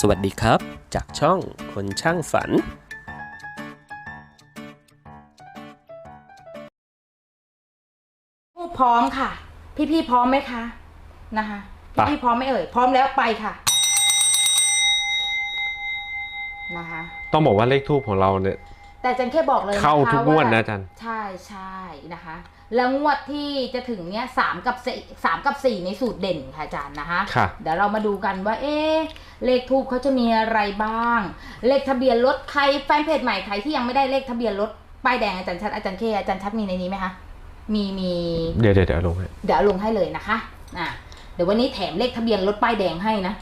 สวัสดีครับ จากช่องคนช่างฝันพร้อมค่ะพี่ๆพร้อมไหมคะนะคะไป พี่ๆพร้อมไหมเอ่ยพร้อมแล้วไปค่ะนะคะต้องบอกว่าเลขทูปของเราเนี่ย แต่อาจันแค่บอกเลยนะคะเข้าทุกงวดนะาอาจารย์ ใช่ใช่นะคะ แล้วงวดที่จะถึงเนี้ยสามกับสี่สามกับสี่ในสูตรเด่นค่ะอาจารย์นะคะ ค่ะ เดี๋ยวเรามาดูกันว่า เอ๊ะเลขทูปเขาจะมีอะไรบ้าง เลขทะเบียนรถใครแฟนเพจใหม่ใครที่ยังไม่ได้เลขทะเบียนรถป้ายแดงอาจารย์ชัดอาจารย์เคอาจารย์ชัดมีในนี้ไหมคะมีมี เดี๋ยวเดี๋ยวเดี๋ยวลงให้เดี๋ยวเอาลงให้เลยนะคะอะเดี๋ยววันนี้แถมเลขทะเบียนรถป้ายแดงให้นะ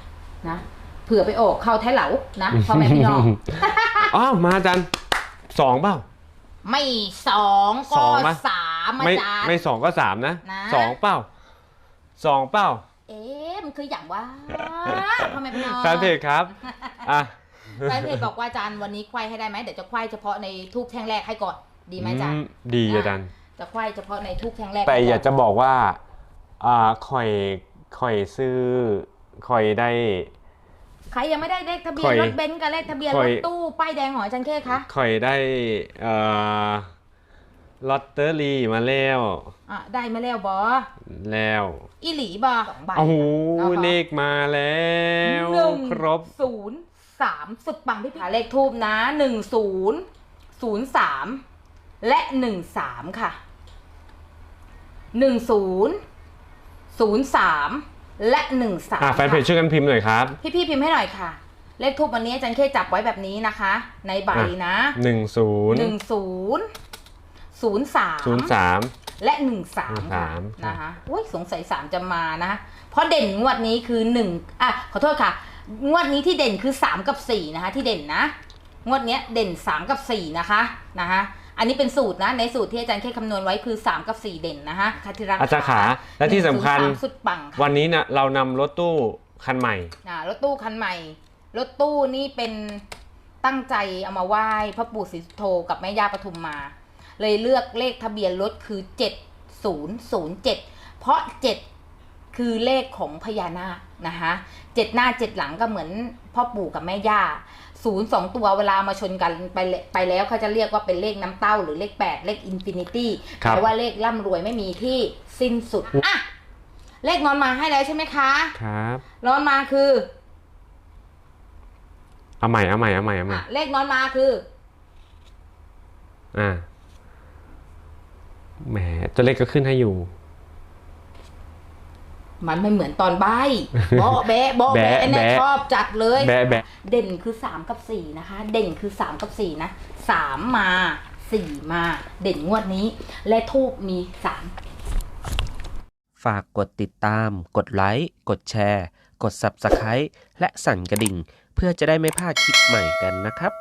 นะ เผื่อไปออกเข้าแท้เหลา นะพ่อแม่พี่น้อง อ๋อมาอาจารย์ สองเปล่า ไม่สองสก็องไหมสามอาไม่จารย์ ไม่สองก็สามนะนะ สองเปล่าสองเปล่าเอ๊ะมันคืออย่างว่าพ่อแม่พี่น้องแฟนเพจครับอะแฟนเพจบอกว่าอาจารย์วันนี้ควายให้ได้ไหมเดี๋ยวจะควายเฉพาะในทูบแท่งแรกให้ก่อนดีไหมอาจารย์อืมดีอาจารย์ จะควายเฉพาะในทูบแท่งแรกแต่ให้อยากจะบอกว่าอ่าคอยคอยซื้อคอยได้ ใครยังไม่ได้เลขทะเบียนข่อยรถเบนซ์กับเลขทะเบียนข่รอยถตู้ป้ายแดงของอาจารย์เคคะคอยได้เอ่อลอตเตอรี่มาแล้ว อะได้มาแล้วบอแล้วอีหลีบอสองใบ โอ้โหนะคะเลขมาแล้วหนึ่งครบ ศูนย์สามสุดปังพี่พี่เลขทูบนะหนึ่งศูนย์ศูนย์สามและหนึ่งสามค่ะหนึ่งศูนย์ศูนย์สาม และหนึ่งสามอะแฟนเพจช่วยกันพิมพ์หน่อยครับ พี่พี่ๆพิมพ์ให้หน่อยค่ะ เลขทูบวันนี้อาจารย์เคจับไว้แบบนี้นะคะ ในใบนะหนึ่งศูนย์หนึ่งศูนย์ศูนย์สามศูนย์สามและหนึ่งสามค่ะ13นะคะอุ้ยสงสัยสามจะมานะเพราะเด่นงวดนี้คือหนึ่งอะขอโทษค่ะ งวดนี้ที่เด่นคือสามกับสี่นะคะ ที่เด่นนะ งวดเนี้ยเด่นสามกับสี่นะคะนะคะ อันนี้เป็นสูตรนะ ในสูตรที่อาจารย์แค่คำนวณไว้คือสามกับสี่เด่นนะคะคาทิรักอาจารย์ขาและที่สำคัญ103สุดปังค่ะวันนี้นะเรานำรถตู้คันใหม่ อ่ารถตู้คันใหม่ รถตู้นี่เป็นตั้งใจเอามาไหว้พระปู่ศรีสุโธกับแม่ย่าปทุมมา เลยเลือกเลขทะเบียนรถคือ 7007 เพราะ 7 คือเลขของพญานาคนะคะเจ็ดหน้าเจ็ดหลังก็เหมือนพ่อปู่กับแม่ย่า ศูนย์สองตัวเวลามาชนกันไปเลไปแล้วเขาจะเรียกว่าเป็นเลขน้ำเต้าหรือเลข8เลขอินฟินิตี้ครับ แปลว่าเลขร่ำรวยไม่มีที่สิ้นสุดอะเลขนอนมาให้แล้วใช่ไหมคะครับ นอนมาคือเอาใหม่เอาใหม่เอาใหม่เอาใหม่อะเลขนอนมาคืออ่าแหมตัวเลขก็ขึ้นให้อยู่ มันไม่เหมือนตอนใบโบะแบะโบะแบะแบะแน่แบะชอบจัดเลยแบะแบะเด่นคือสามกับสี่นะคะ เด่นคือสามกับสี่นะสามมาสี่มาเด่นงวดนี้ และทูบมีสามฝากกดติดตาม กดไลค์ กดแชร์ กด Subscribe และสั่นกระดิ่ง เพื่อจะได้ไม่พลาดคลิปใหม่กันนะครับ